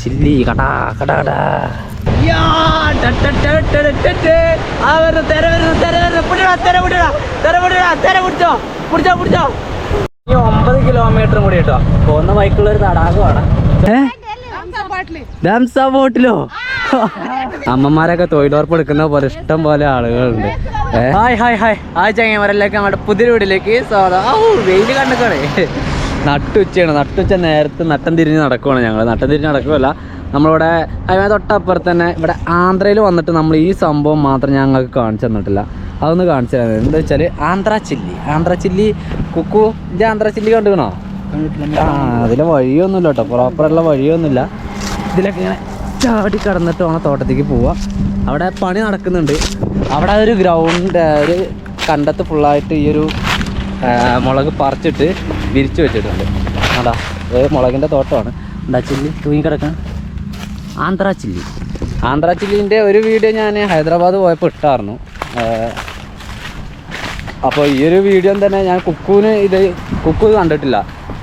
Chilli. കടാ കടാ കടാ. ഈ ഒമ്പത് കിലോമീറ്റർ കൂടി കേട്ടോ. പോകുന്ന ബൈക്കുള്ള ഒരു തടാകമാണ് ഡാംസാ ബോട്ടിലോ അമ്മമാരൊക്കെ തൊഴിലുറപ്പ് എടുക്കുന്ന പോലെ ഇഷ്ടം പോലെ ആളുകളുണ്ട്? Hi hi hi. ആ ചങ്ങന്മാരെല്ലാം നമ്മുടെ പുതിയ വീട്ടിലേക്ക് ഔ വെയിൽ കണ്ടക്കണേ നട്ടുച്ചയാണ്. നട്ടുച്ച നേരത്തെ നട്ടം തിരിഞ്ഞ് നടക്കുവാണ് ഞങ്ങൾ നട്ടം തിരിഞ്ഞ് നടക്കുകയല്ല നമ്മളിവിടെ അതിനകത്ത് തൊട്ടപ്പുറത്ത് തന്നെ ഇവിടെ ആന്ധ്രയിൽ വന്നിട്ട് നമ്മൾ ഈ സംഭവം മാത്രം ഞങ്ങൾക്ക് കാണിച്ചു തന്നിട്ടില്ല. അതൊന്ന് കാണിച്ചു തരാം. എന്താ വെച്ചാൽ ആന്ധ്ര ചില്ലി. ആന്ധ്ര ചില്ലി കുക്കു ഇത് ആന്ധ്ര ചില്ലി കണ്ടുക്കണോ? ആ അതിലെ വഴിയൊന്നുമില്ല കേട്ടോ. പ്രോപ്പറുള്ള വഴിയൊന്നുമില്ല. ഇതിലൊക്കെ ഇങ്ങനെ ചാടി കടന്നിട്ട് വേണം തോട്ടത്തേക്ക് പോവാം. അവിടെ പണി നടക്കുന്നുണ്ട്. അവിടെ ഒരു ഗ്രൗണ്ട് ഒരു കണ്ടത്ത് ഫുള്ളായിട്ട് ഈ ഒരു മുളക് പറിച്ചിട്ട് വിരിച്ചു വെച്ചിട്ടുണ്ട്. അതാ മുളകിന്റെ തോട്ടമാണ്. എന്താ ചില്ലി? തൂങ്ങി കിടക്കാൻ ആന്ധ്ര ചില്ലി. ആന്ധ്ര ചില്ലിന്റെ ഒരു വീഡിയോ ഞാൻ ഹൈദരാബാദ് പോയപ്പോൾ ഇട്ടായിരുന്നു അപ്പോൾ ഈ ഒരു വീഡിയോ തന്നെ ഞാൻ കുക്കുവിന് ഇത് കുക്കു കണ്ടിട്ടില്ല.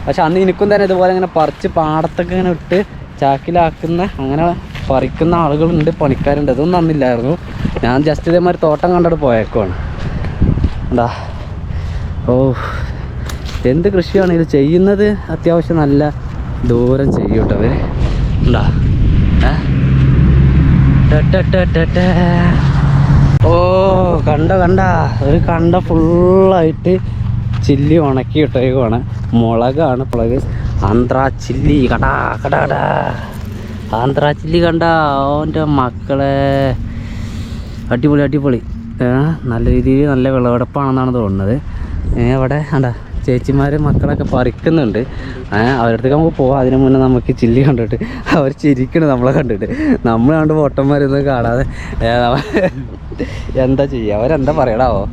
പക്ഷെ അന്ന് എനിക്കും തന്നെ ഇതുപോലെ ഇങ്ങനെ പറിച്ച് പാടത്തൊക്കെ ഇങ്ങനെ ഇട്ട് ചാക്കിലാക്കുന്ന അങ്ങനെ പറിക്കുന്ന ആളുകളുണ്ട് പണിക്കാരുണ്ട്. ഇതൊന്നും അന്നില്ലായിരുന്നു. ഞാൻ ജസ്റ്റ് ഇതേമാതിരി തോട്ടം കണ്ടിട്ട് പോയേക്കുവാണ്. എന്താ? ഓ എന്ത് കൃഷിയാണ് ഇത് ചെയ്യുന്നത്? അത്യാവശ്യം നല്ല ദൂരം ചെയ്യും കേട്ടോ അവർ ഉണ്ടാ. ഓ കണ്ട കണ്ട. ഒരു കണ്ട ഫുള്ളായിട്ട് ചില്ലി ഉണക്കി ഇട്ടേക്കുവാണ് മുളകാണ് പ്ലഗ്. ആന്ധ്ര ചില്ലി. കടാ കടാ ആന്ധ്ര ചില്ലി കണ്ട ഓന്റെ മക്കളെ. അടിപൊളി അടിപൊളി. നല്ല രീതിയിൽ നല്ല വിളവെടുപ്പാണെന്നാണ് തോന്നുന്നത്. അവിടെ കണ്ട. ചേച്ചിമാർ മക്കളൊക്കെ പറിക്കുന്നുണ്ട്. ഏ, അവരുടെ അടുത്ത് നമുക്ക് പോവാം. അതിനു മുന്നേ നമുക്ക് ചില്ലി കണ്ടിട്ട് അവർ ചിരിക്കണം നമ്മളെ കണ്ടിട്ട്. നമ്മളാണ്ട് പൊട്ടന്മാരൊന്നും കാണാതെ എന്താ ചെയ്യുക അവരെന്താ പറയണാവോ?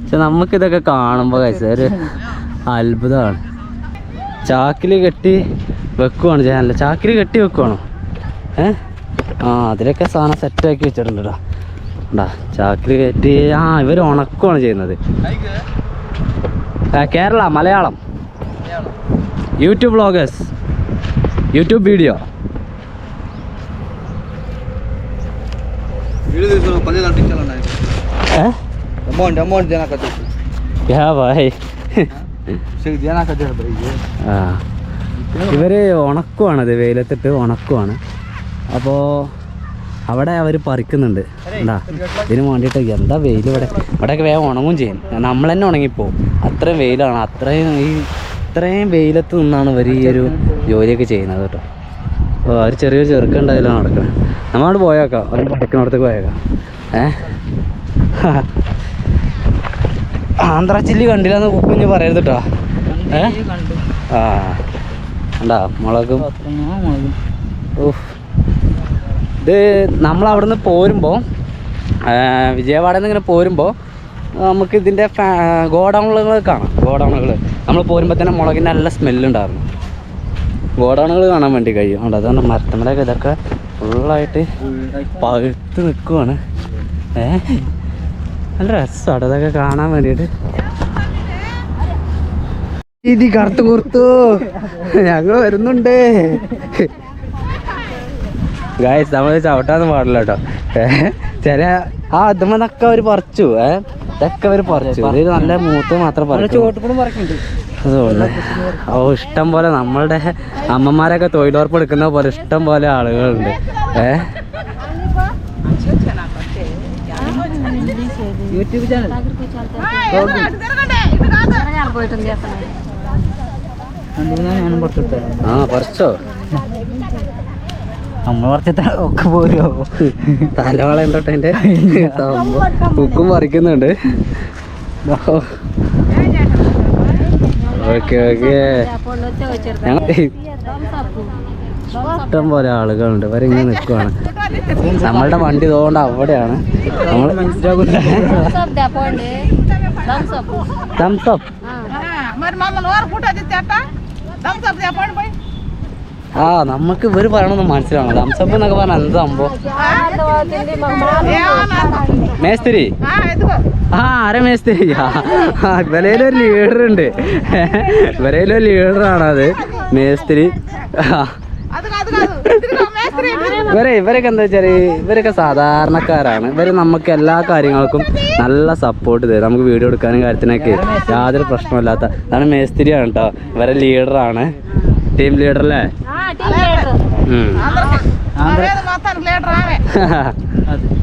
പക്ഷെ നമുക്കിതൊക്കെ കാണുമ്പോൾ കഴിച്ച ഒരു അത്ഭുതമാണ്. ചാക്കിൽ കെട്ടി വെക്കുവാണ് ചെയ്യാനല്ല ചാക്കിൽ കെട്ടി വെക്കുവാണോ? ഏ? ആ അതിലൊക്കെ സാധനം സെറ്റാക്കി വെച്ചിട്ടുണ്ട് ചാക്കിൽ കയറ്റി ആ ഇവർ ഉണക്കുവാണ് ചെയ്യുന്നത്. Kerala Malayalam. YouTube vloggers YouTube video ഇവർ ಅಮೌಂಟ್ ಜನ ഉണക്കുവാണത് വെയിലത്തിട്ട് ഉണക്കുവാണ്. അപ്പോ അവിടെ അവർ പറിക്കുന്നുണ്ട്. എന്താ? ഇതിന് വേണ്ടിയിട്ട് എന്താ വെയിൽ ഇവിടെ? ഇവിടെയൊക്കെ വേഗം ഉണങ്ങും ചെയ്യും. നമ്മൾ തന്നെ ഉണങ്ങിപ്പോവും. അത്രയും വെയിലാണ്. അത്രയും ഈ ഇത്രയും വെയിലത്ത് നിന്നാണ് ഇവർ ഈ ഒരു ജോലിയൊക്കെ ചെയ്യുന്നത് കേട്ടോ. അപ്പോൾ അവർ ചെറിയൊരു ചെറുക്കുണ്ടായാലും നടക്കണം. നമ്മളോട് പോയേക്കാം. അവർ പഠിക്കുന്നിടത്തേക്ക് പോയേക്കാം. ഏ? ആന്ധ്ര ചില്ലി കണ്ടില്ലെന്ന് കുഞ്ഞ് പറയരുത് കേട്ടോ ഏ? ആ. ഉണ്ടാ മുളകും? ഓഹ് ഇത് നമ്മൾ അവിടുന്ന് പോരുമ്പോൾ വിജയവാഡയിൽ നിന്ന് ഇങ്ങനെ പോരുമ്പോൾ നമുക്ക് ഇതിന്റെ ഗോഡൗണുകൾ കാണാം. ഗോഡൗണുകൾ. നമ്മൾ പോരുമ്പോൾ തന്നെ മുളകിന്റെ നല്ല സ്മെല്ലുണ്ടായിരുന്നു ഗോഡൗണുകൾ കാണാൻ വേണ്ടി കഴിയും. ഉണ്ട് അതുകൊണ്ട് മരത്തമ്മലൊക്കെ ഇതൊക്കെ ഫുള്ളായിട്ട് പഴുത്ത് നിൽക്കുവാണ് ഏ? നല്ല രസമാണ് അതൊക്കെ കാണാൻ വേണ്ടിയിട്ട്. ഇതി കറുത്ത് കുർത്തു ഞങ്ങൾ വരുന്നുണ്ട്. ഗായസ് നമ്മൾ ചവിട്ടാന്ന് പാടില്ല കേട്ടോ ചില ആ അതുമെന്നൊക്കെ അവർ പറിച്ചു. ഏ ഇതൊക്കെ അവർ പറിച്ചു. ഇതിൽ നല്ല മൂത്ത് മാത്രം പറഞ്ഞു അതുകൊണ്ട് ഓ ഇഷ്ടം പോലെ നമ്മളുടെ അമ്മമാരൊക്കെ തൊഴിലുറപ്പ് എടുക്കുന്ന പോലെ ഇഷ്ടം പോലെ ആളുകളുണ്ട്. ഏ? YouTube channel. ആ പറിച്ചോ? നമ്മൾ കുറച്ച് ഒക്കെ പോരോ? തലവാള എന്തോട്ടെ എന്റെ ഉക്കും പറിക്കുന്നുണ്ട്. Okay okay. ഞങ്ങൾ ഇഷ്ടം പോലെ ആളുകളുണ്ട്. ഇങ്ങനെ നിൽക്കുവാണ്. നമ്മളുടെ വണ്ടി ഇതുകൊണ്ട് അവിടെയാണ്. നമ്മൾ തംസപ്പ് അപ്പ് ആ നമുക്ക് ഇവർ പറയണമെന്ന് മനസ്സിലാവണം. തംസപ്പ് എന്നൊക്കെ പറഞ്ഞ എന്ത് സംഭവം? മേസ്തിരി? ആ അര മേസ്തിരി? ഇവലയിലൊരു ലീഡർ ഉണ്ട്. വരെയിലോ ലീഡർ ആണ് അത്. മേസ്തിരി. ഇവരെ ഇവരൊക്കെ എന്താ വെച്ചാൽ ഇവരൊക്കെ സാധാരണക്കാരാണ്. ഇവർ നമുക്ക് എല്ലാ കാര്യങ്ങൾക്കും നല്ല സപ്പോർട്ട് തരും. നമുക്ക് വീഡിയോ എടുക്കാനും കാര്യത്തിനൊക്കെ യാതൊരു പ്രശ്നമില്ലാത്ത അതാണ് മേസ്തിരിയാണ് കേട്ടോ ഇവരെ ലീഡറാണ് ടീം ലീഡർ അല്ലേ? ഉം. അതേത് മാത്താൻ ലേറ്റർ ആവേ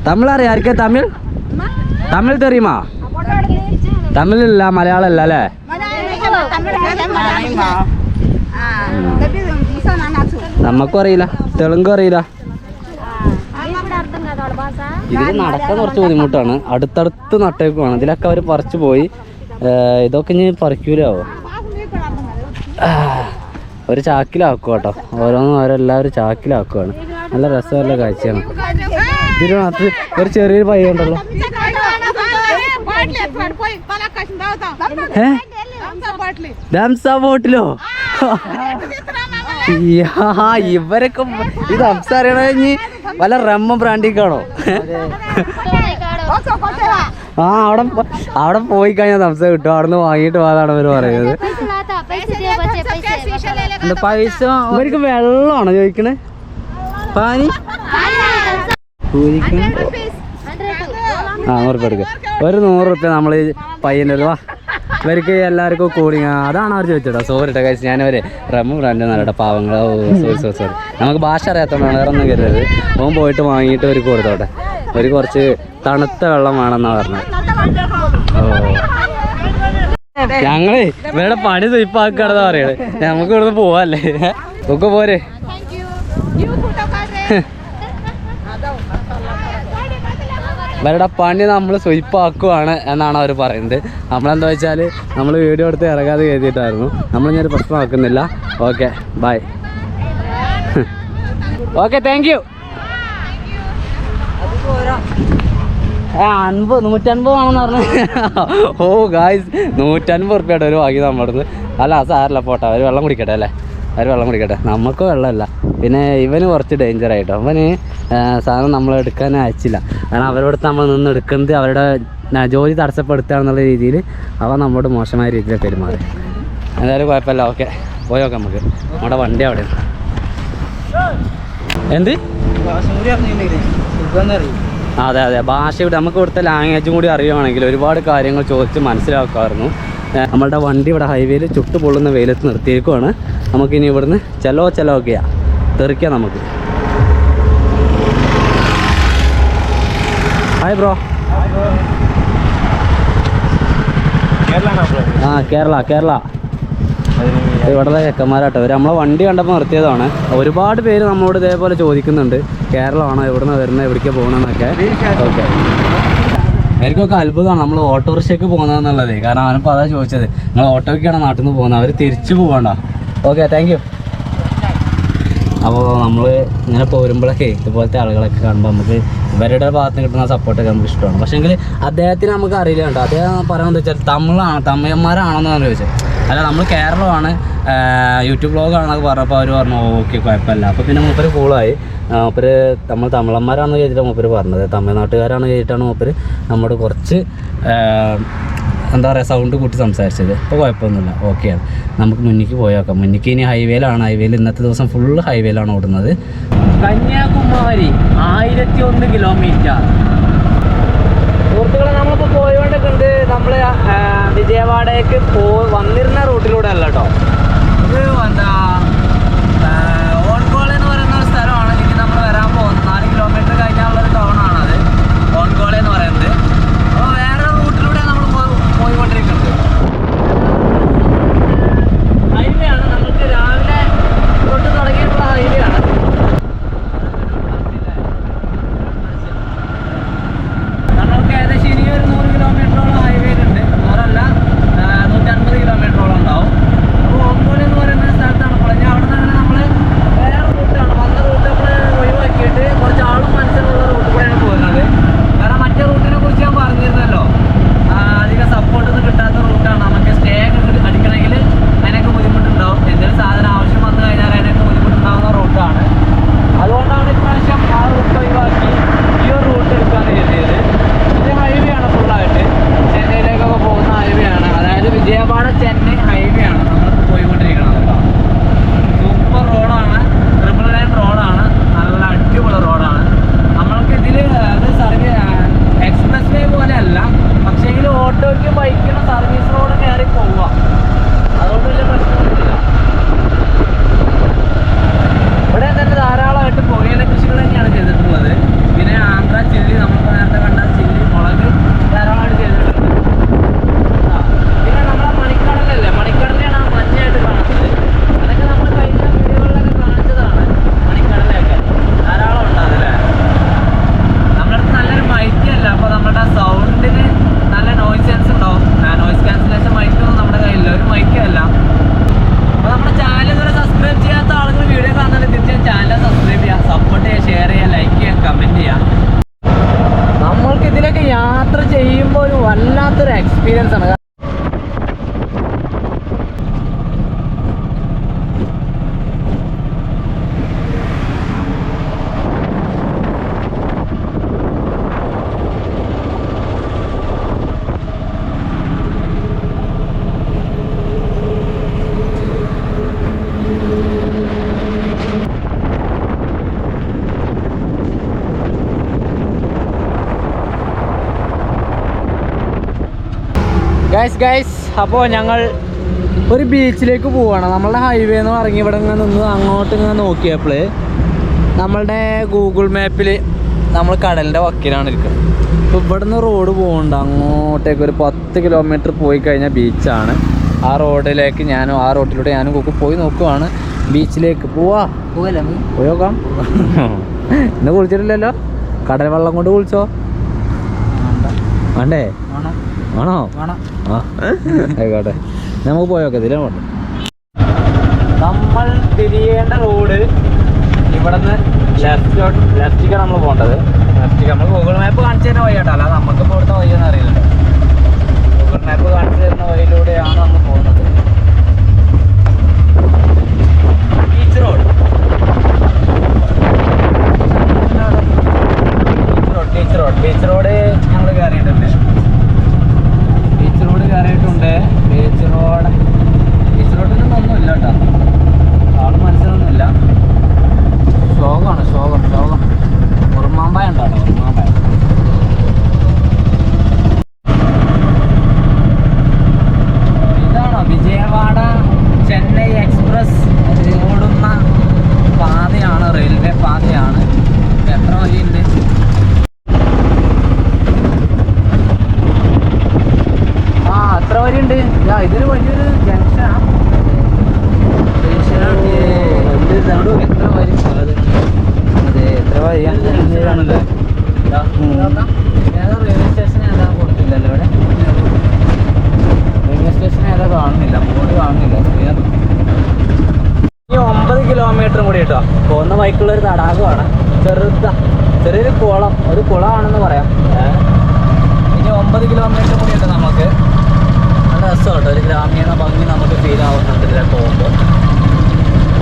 തമിഴ് അറിയാം ആർക്കെ തമിഴ്? തമിഴ് തെറിയുമാ? തമിഴില്ല മലയാളം അല്ല? അല്ലേ നമുക്കും അറിയില്ല തെലുങ്കും അറിയില്ല. ഇതിൽ നടക്കാൻ കുറച്ച് ബുദ്ധിമുട്ടാണ്. അടുത്തടുത്ത് നട്ടേക്കുവാണ് ഇതിലൊക്കെ അവർ പറിച്ചു പോയി. ഇതൊക്കെ ഇനി പറിക്കൂലോ ഒരു ചാക്കിലാക്കും കേട്ടോ. ഓരോന്നും ഓരോല്ലാവരും ചാക്കിലാക്കുവാണ്. നല്ല രസമല്ല കാഴ്ചയാണ്. ഇതിനകത്ത് ഒരു ചെറിയൊരു പൈ ഉണ്ടല്ലോ. ബോട്ടിലോ? ഇവരൊക്കെ ഇത് അംസാറിയണ കഴിഞ്ഞ് വല്ല റമ്മ ബ്രാൻഡിക്കാണോ? ആ അവിടെ അവിടെ പോയി കഴിഞ്ഞാൽ തംസ കിട്ടും. അവിടെ നിന്ന് വാങ്ങിയിട്ട് പോകാതാണ് അവർ പറയുന്നത്. എന്താ പൈസ ഇവർക്ക് വെള്ളമാണോ ചോദിക്കണേ. പാനി? ആ നൂറ് റുപ്യ എടുക്കുക ഒരു നൂറ് റുപ്യ നമ്മൾ പയ്യന്റെ വാ. ഇവർക്ക് എല്ലാവർക്കും കൂളിങ് അതാണ് അവർ ചോദിച്ചോ സോറി കേട്ടോ കഴിച്ച് ഞാനവരെ റമ്മ ബ്രാൻഡ് നല്ല പാവങ്ങൾ സോറി സോറി സോറി നമുക്ക് ഭാഷ അറിയാത്തതുകൊണ്ടാണ് വേറെ ഒന്നും കരുതരുത്. ഓൻ പോയിട്ട് വാങ്ങിയിട്ട് ഒരു കൊടുത്തോട്ടെ. ഒരു കുറച്ച് തണുത്ത വെള്ളം വേണമെന്നാണ് പറഞ്ഞത്. ഓ. ഞങ്ങൾ ഇവരുടെ പണി സ്വയിപ്പാക്കാണെന്നാ പറയണത് നമുക്ക് ഇവിടുന്ന് പോവാല്ലേ? ഒക്കെ പോരെ. ഇവരുടെ പണി നമ്മൾ സ്വയിപ്പാക്കുവാണ് എന്നാണ് അവർ പറയുന്നത്. നമ്മളെന്താ വെച്ചാൽ നമ്മൾ വീഡിയോ എടുത്ത് ഇറങ്ങാതെ കരുതിയിട്ടായിരുന്നു പ്രശ്നം ആക്കുന്നില്ല. Okay bye okay thank you അൻപത് നൂറ്റൻപത് ആണെന്ന് പറഞ്ഞു. ഓ ഗായ്സ് നൂറ്റൻപത് ഉറുപ്പ്യയുടെ ഒരു വാങ്ങി നമ്മുടെ അടുത്ത് അല്ല അത് സാരല്ല പോട്ടെ അവർ വെള്ളം കുടിക്കട്ടെ അല്ലേ? അവർ വെള്ളം കുടിക്കട്ടെ. നമുക്ക് വെള്ളമല്ല. പിന്നെ ഇവന് കുറച്ച് ഡേഞ്ചർ ആയിട്ടോ. അവന് സാധനം നമ്മൾ എടുക്കാൻ അയച്ചില്ല. കാരണം അവരോട് നമ്മൾ നിന്ന് എടുക്കുന്നത് അവരുടെ ജോലി ജോലി തടസ്സപ്പെടുത്തുകയാണെന്നുള്ള രീതിയിൽ അവ നമ്മോട് മോശമായ രീതിയിൽ പെരുമാറി. എന്തായാലും കുഴപ്പമില്ല. ഓക്കെ. പോയോക്കാം നമുക്ക്. നമ്മുടെ വണ്ടി അവിടെ എന്ത്? അതെ അതെ. ഭാഷ ഇവിടെ നമുക്ക് ഇവിടുത്തെ ലാംഗ്വേജും കൂടി അറിയുവാണെങ്കിൽ ഒരുപാട് കാര്യങ്ങൾ ചോദിച്ച് മനസ്സിലാക്കുമായിരുന്നു. നമ്മളുടെ വണ്ടി ഇവിടെ ഹൈവേയിൽ ചുട്ടു പൊള്ളുന്ന വെയിലത്ത് നിർത്തിയേക്കുവാണ്. നമുക്കിനി ഇവിടുന്ന് ചെലോ ചെലോ ഒക്കെയാ തെറിക്കാം നമുക്ക്. ഹായ് ബ്രോ ആ കേരള കേരള. ഇവിടെ ചെക്കന്മാരാട്ടോ. അവർ നമ്മളെ വണ്ടി കണ്ടപ്പോൾ നിർത്തിയതാണ്. ഒരുപാട് പേര് നമ്മളോട് ഇതേപോലെ ചോദിക്കുന്നുണ്ട്. കേരളമാണോ? എവിടുന്ന് വരുന്നത് എവിടേക്ക് പോകണമെന്നൊക്കെ ഓക്കെ. എനിക്കൊക്കെ അത്ഭുതമാണ് നമ്മൾ ഓട്ടോറിക്ഷയ്ക്ക് പോകുന്നതെന്നുള്ളത്. കാരണം അവനിപ്പോൾ അതാ ചോദിച്ചത്. നിങ്ങൾ ഓട്ടോയ്ക്കാണ് നാട്ടിൽ നിന്ന് പോകുന്നത്? അവർ തിരിച്ചു പോകണ്ട ഓക്കെ താങ്ക് അപ്പോൾ നമ്മൾ ഇങ്ങനെ പോരുമ്പോഴൊക്കെ ഇതുപോലത്തെ ആളുകളൊക്കെ കാണുമ്പോൾ നമുക്ക് ഇവരുടെ ഭാഗത്ത് കിട്ടുന്ന സപ്പോർട്ടൊക്കെ നമുക്ക് ഇഷ്ടമാണ്. പക്ഷേങ്കിൽ അദ്ദേഹത്തിന് നമുക്ക് അറിയില്ല കേട്ടോ അദ്ദേഹം പറയുന്നത് വെച്ചാൽ തമിഴാണ് തമിഴന്മാരാണെന്നാണ് ചോദിച്ചത്. അല്ല നമ്മൾ കേരളമാണ് യൂട്യൂബ് ബ്ലോഗാണെന്നൊക്കെ പറഞ്ഞപ്പോൾ അവർ പറഞ്ഞു ഓക്കെ കുഴപ്പമില്ല. അപ്പോൾ പിന്നെ മൂപ്പര് കൂളായി മൂപ്പര് നമ്മൾ തമിഴന്മാരാണെന്ന് കേട്ടിട്ടാണ് മൂപ്പര് പറഞ്ഞത്. തമിഴ്നാട്ടുകാരാണെന്ന് കേട്ടിട്ടാണ് മൂപ്പര് നമ്മുടെ കുറച്ച് എന്താ പറയുക സൗണ്ട് കൂട്ടി സംസാരിച്ചത്. ഇപ്പോൾ കുഴപ്പമൊന്നുമില്ല. ഓക്കെയാണ് നമുക്ക് മുന്നിക്ക് പോയേക്കാം മുന്നിക്ക് ഇനി ഹൈവേയിലാണ് ഹൈവേയിൽ ഇന്നത്തെ ദിവസം ഫുൾ ഹൈവേയിലാണ് ഓടുന്നത്. കന്യാകുമാരി ആയിരത്തി ഒന്ന് കിലോമീറ്റർ സുഹൃത്തുക്കളെ നമ്മളിപ്പോൾ പോയോണ്ടൊക്കെ ഉണ്ട്. നമ്മൾ വിജയവാഡയ്ക്ക് പോ വന്നിരുന്ന റൂട്ടിലൂടെ അല്ല കേട്ടോ ഇത് എന്താ ഗൈസ് ഗൈസ് അപ്പോൾ ഞങ്ങൾ ഒരു ബീച്ചിലേക്ക് പോവുകയാണ് നമ്മളുടെ ഹൈവേ എന്ന് പറഞ്ഞ ഇവിടെ ഇങ്ങനെ നിന്ന് അങ്ങോട്ട് ഇങ്ങനെ നോക്കിയപ്പോൾ നമ്മളുടെ ഗൂഗിൾ മാപ്പിൽ നമ്മൾ കടലിന്റെ വക്കിലാണ് ഇരിക്കുന്നത് അപ്പോൾ ഇവിടുന്ന് റോഡ് പോകുന്നുണ്ട് അങ്ങോട്ടേക്ക് ഒരു പത്ത് കിലോമീറ്റർ പോയി കഴിഞ്ഞാൽ ബീച്ചാണ് ആ റോഡിലേക്ക് ഞാനും ആ റോഡിലൂടെ ഞാനും കുക്ക് പോയി നോക്കുവാണ്. ബീച്ചിലേക്ക് പോവാ. പോവല്ലേ നമുക്ക്? പോയി നോക്കാം. ഇന്ന് കുളിച്ചിട്ടില്ലല്ലോ? കടൽ വെള്ളം കൊണ്ട് കുളിച്ചോ? വേണ്ട. ആണോ ആണോ ആ ആയിക്കോട്ടെ. നമുക്ക് പോയോക്കെ തിരിയാൻ പോട്ടെ നമ്മൾ തിരിയേണ്ട റോഡ് ഇവിടെ നിന്ന് ലെഫ്റ്റോട്ട് ലെഫ്റ്റിക്കാണ് നമ്മൾ പോകേണ്ടത്. ലെഫ്റ്റിക്ക് നമ്മൾ ഗൂഗിൾ മാപ്പ് കാണിച്ചു തരുന്ന വഴിയാട്ടോ. അല്ലാതെ നമുക്ക് ഇവിടുത്തെ വഴിയൊന്നും അറിയില്ല. ഗൂഗിൾ മാപ്പ് കാണിച്ചു തരുന്ന വഴിയിലൂടെയാണ് നമ്മൾ പോകുന്നത് beach road beach road beach road ഞങ്ങൾ കയറിയിട്ടുണ്ട് ബീച്ച് റോഡ് കയറിയിട്ടുണ്ട് ബീച്ച് റോഡ് ബീച്ച് റോഡിലൊന്നും ഒന്നുമില്ല കേട്ടോ ആൾ മനസ്സിലൊന്നുമില്ല ശോകമാണ് ശോകം ശോകം ഉറുമാമ്പായ ഉണ്ടോ ഉറുമാമ്പായ ഇതാണോ വിജയവാഡ ചെന്നൈ എക്സ്പ്രസ് ഓടുന്ന പാതയാണ് റെയിൽവേ പാതയാണ് എത്ര വഴിയുണ്ട് ആ യാ, ഇതൊരു വലിയൊരു ജംഗ്ഷനാ എത്ര വരി? അതെ എത്ര വരിയാണല്ലേ ഏതാ റെയിൽവേ സ്റ്റേഷൻ ഏതാ കൊടുത്തില്ലല്ലോ ഇവിടെ? റെയിൽവേ സ്റ്റേഷൻ ഏതാ കാണുന്നില്ല. ബോർഡ് കാണുന്നില്ല. ഈ ഒമ്പത് കിലോമീറ്ററും കൂടി കേട്ടോ. പോകുന്ന ബൈക്കുള്ള ഒരു തടാകമാണ്. ചെറുതാ. ചെറിയൊരു കുളം. ഒരു കുളമാണെന്ന് പറയാം. ഇനി ഒമ്പത് കിലോമീറ്റർ കൂടി ഉണ്ട്. നല്ല രസമാണ് ഒരു ഗ്രാമീണ ഭംഗി നമുക്ക് ഫീൽ ആവുന്നുണ്ട് ഇതിലെ പോകുമ്പോൾ.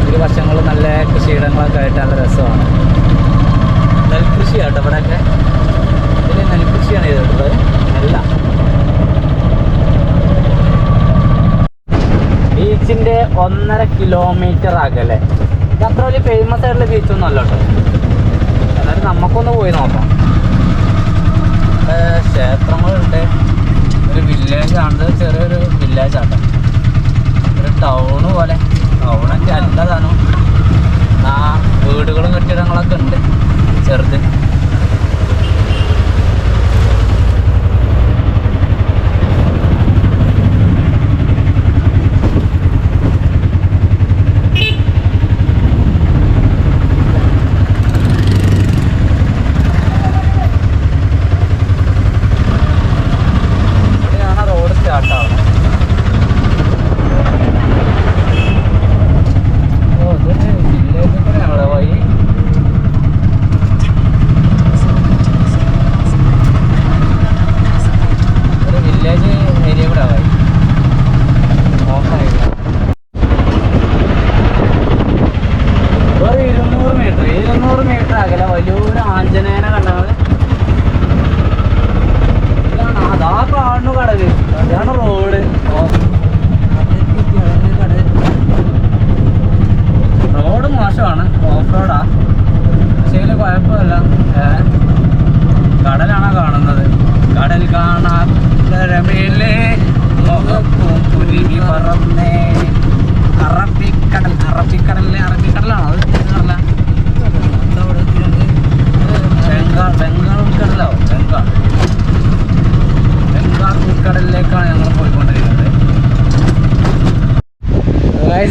ഒരു വശങ്ങൾ നല്ല കൃഷിയിടങ്ങളൊക്കെ ആയിട്ട് നല്ല രസമാണ്.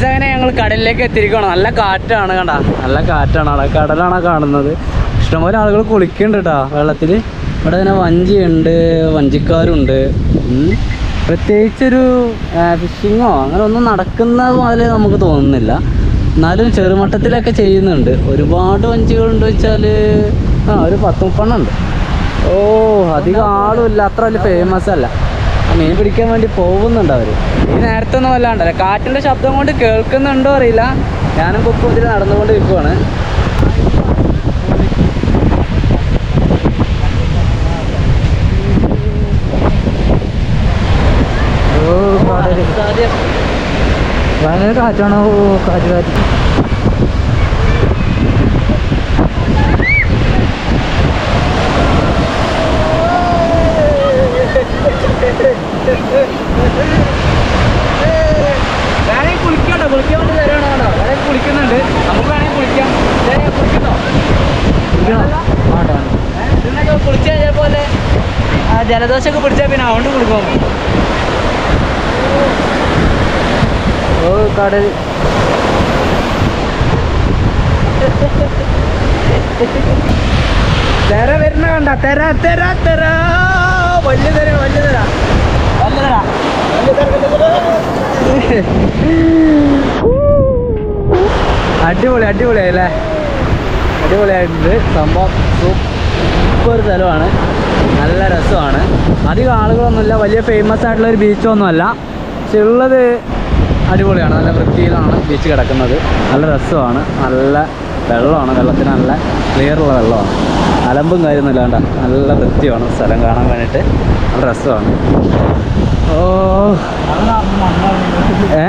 ഗൈസ് അങ്ങനെ ഞങ്ങൾ കടലിലേക്ക് എത്തിയിരിക്കുകയാണ്. നല്ല കാറ്റാണ് കണ്ട. നല്ല കാറ്റാണ് അവിടെ. കടലാണ് കാണുന്നത്. ഇഷ്ടംപോലെ ആളുകൾ കുളിക്കുന്നുണ്ട് കേട്ടോ വെള്ളത്തിൽ ഇവിടെ തന്നെ വഞ്ചിയുണ്ട് വഞ്ചിക്കാരുണ്ട്. പ്രത്യേകിച്ചൊരു ഫിഷിങ്ങോ അങ്ങനെ ഒന്നും നടക്കുന്ന പോലെ നമുക്ക് തോന്നുന്നില്ല. എന്നാലും ചെറുമട്ടത്തിലൊക്കെ ചെയ്യുന്നുണ്ട്. ഒരുപാട് വഞ്ചികളുണ്ട് വെച്ചാൽ ആ ഒരു പത്ത് മുപ്പെണ്ണം ഉണ്ട്. ഓ അധികം ആളുമില്ല അത്ര വലിയ ഫേമസ് അല്ല. മീൻ പിടിക്കാൻ വേണ്ടി പോകുന്നുണ്ട് അവർ നേരത്തെ ഒന്നും വല്ലാണ്ടല്ല. കാറ്റിന്റെ ശബ്ദം കൊണ്ട് കേൾക്കുന്നുണ്ടോ അറിയില്ല. ഞാനും കുക്കും ഇതിൽ നടന്നുകൊണ്ട് നിൽക്കുവാണ്. ഭയങ്കര കാറ്റാണോ? കാറ്റ് കാറ്റ്. ജലദോഷമൊക്കെ പിടിച്ചാൽ പിന്നെ അതുകൊണ്ട് കൊടുക്കും ഓ കടൽ തെര വരുന്ന കണ്ട തെര തെര തെര. വലിയ തെര വലിയ തെര. വലിയ തെര അടിപൊളി അടിപൊളിയായില്ലേ അടിപൊളിയായിട്ടുണ്ട്. സംഭവം സ്ഥലമാണ്. നല്ല രസമാണ്. അധികം ആളുകളൊന്നുമില്ല. വലിയ ഫേമസ് ആയിട്ടുള്ള ഒരു ബീച്ചൊന്നുമല്ല പക്ഷെ ഉള്ളത് അടിപൊളിയാണ്. നല്ല വൃത്തിയിലാണ് ബീച്ച് കിടക്കുന്നത്. നല്ല രസമാണ്. നല്ല വെള്ളമാണ്. വെള്ളത്തിന് നല്ല ക്ലിയറുള്ള വെള്ളമാണ്. അലമ്പും കാര്യമൊന്നും ഇല്ലാണ്ട നല്ല വൃത്തിയാണ് സ്ഥലം കാണാൻ വേണ്ടിയിട്ട്. നല്ല രസമാണ്. ഓ. ഏ?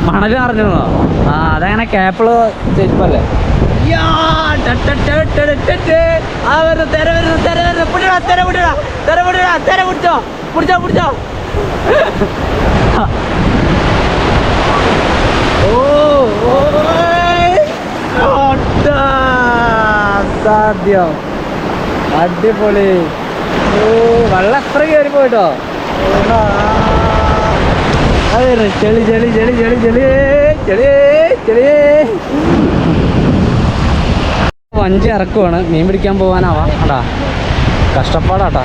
മണൽ അറിഞ്ഞിരുന്നോ ആ അതങ്ങനെ കേപ്പിൾ ചെരുപ്പല്ലേ ആ സാധ്യം. അടിപൊളി. ഓ വെള്ളം എത്ര കയറി പോയിട്ടോ. അതെ ചെളി ചെളി ചെളി ചെളി ചെളി ചെളി ചെളി. വഞ്ചി ഇറക്കുവാണ്. മീൻ പിടിക്കാൻ പോകാനാവാ അടാ കഷ്ടപ്പാടാട്ടാ.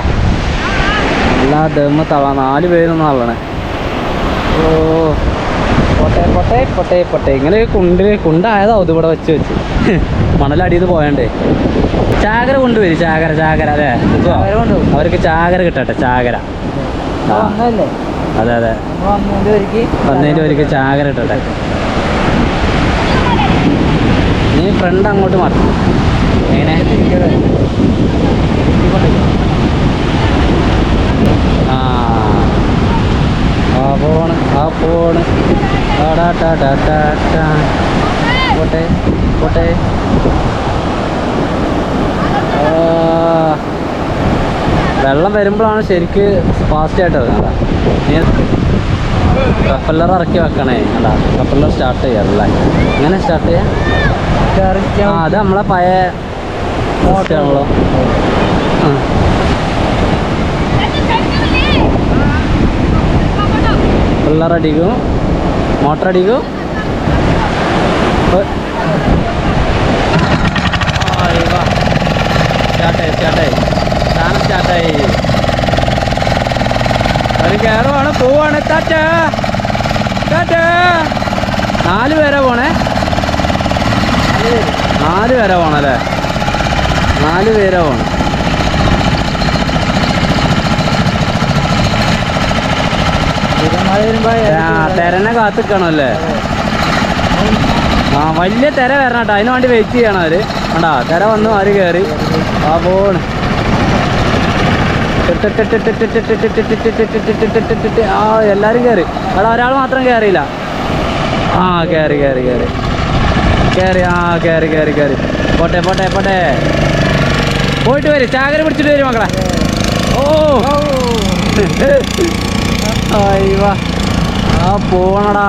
എല്ലാ ദമ്മ തവ. നാല് പേരൊന്നും ആളാണ് ഓ. പൊട്ടെ പൊട്ടെ പൊട്ടെ പൊട്ടെ. ഇങ്ങനെ കുണ്ടിൽ കുണ്ടായതാ ഇവിടെ വെച്ച് വെച്ച്. മണലടിയത് പോയണ്ടേ. ചാകര കൊണ്ടുവരും ചാകര ചാകര അല്ലേ? അവർക്ക് ചാകര കിട്ടട്ടെ. ചാകര. അതെ അതെ. വന്നതിന്റെ ഒരിക്കൽ ചാകര ഇട്ടട്ടെ. നീ ഫ്രണ്ട് അങ്ങോട്ട് മാറി എങ്ങനെ ആ. ആ ആ. പോട്ടെ പോട്ടെ. വെള്ളം വരുമ്പോഴാണ് ശരിക്ക് ഫാസ്റ്റ് ആയിട്ട് ഇറങ്ങുന്നത് കപ്പല്ലർ ഇറക്കി വെക്കണേ. അല്ല കപ്പല്ലർ സ്റ്റാർട്ട് ചെയ്യാറല്ലേ എങ്ങനെ സ്റ്റാർട്ട് ചെയ്യാം? അത് നമ്മളെ പഴയ അടിക്കും. മോട്ടർ അടിക്കും. സ്റ്റാർട്ടായി സ്റ്റാർട്ടായി. സാധനം സ്റ്റാർട്ടായി. ഒരു കയറുവാണ് പോവാണ്. ടാറ്റ. ടാറ്റ. നാല് പേരാ പോണേ? നാല് പേരെ പോണല്ലേ? നാല് പേരാവാണ് പോണം. തെരനെ കാത്തിക്കണല്ലേ? ആ വലിയ തെര വരണം കേട്ടോ. അതിന് വേണ്ടി വെയിറ്റ് ചെയ്യണം അവർ. കണ്ടാ തെര വന്ന് മാറി കയറി ആ പോണ്. ആ എല്ലാരും കയറി എടാ ഒരാൾ മാത്രം കയറിയില്ല ആ കയറി കയറി കയറി കയറി ആ കയറി കയറി കയറി പോട്ടെ പോട്ടെ പോട്ടെ. പോയിട്ട് വരും. ചാകര പിടിച്ചിട്ട് വരും മക്കളെ. ഓ. ആ പോണടാ.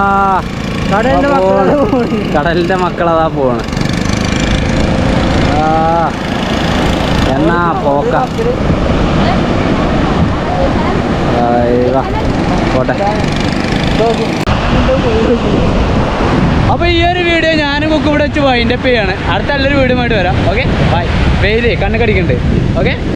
കടലിന്റെ മക്കളതാ പോണ. എന്നാ പോക്ക. പോട്ടെ. അപ്പൊ ഈ ഒരു വീഡിയോ ഞാനും കുക്ക് ഇവിടെ വെച്ച് വൈൻഡപ്പ് ചെയ്യാണ്. അടുത്ത നല്ലൊരു വീഡിയോ ആയിട്ട് വരാം. ഓക്കെ? ബൈ. വെയിലേ കണ്ണ് കടിക്കണ്ട് ഓക്കെ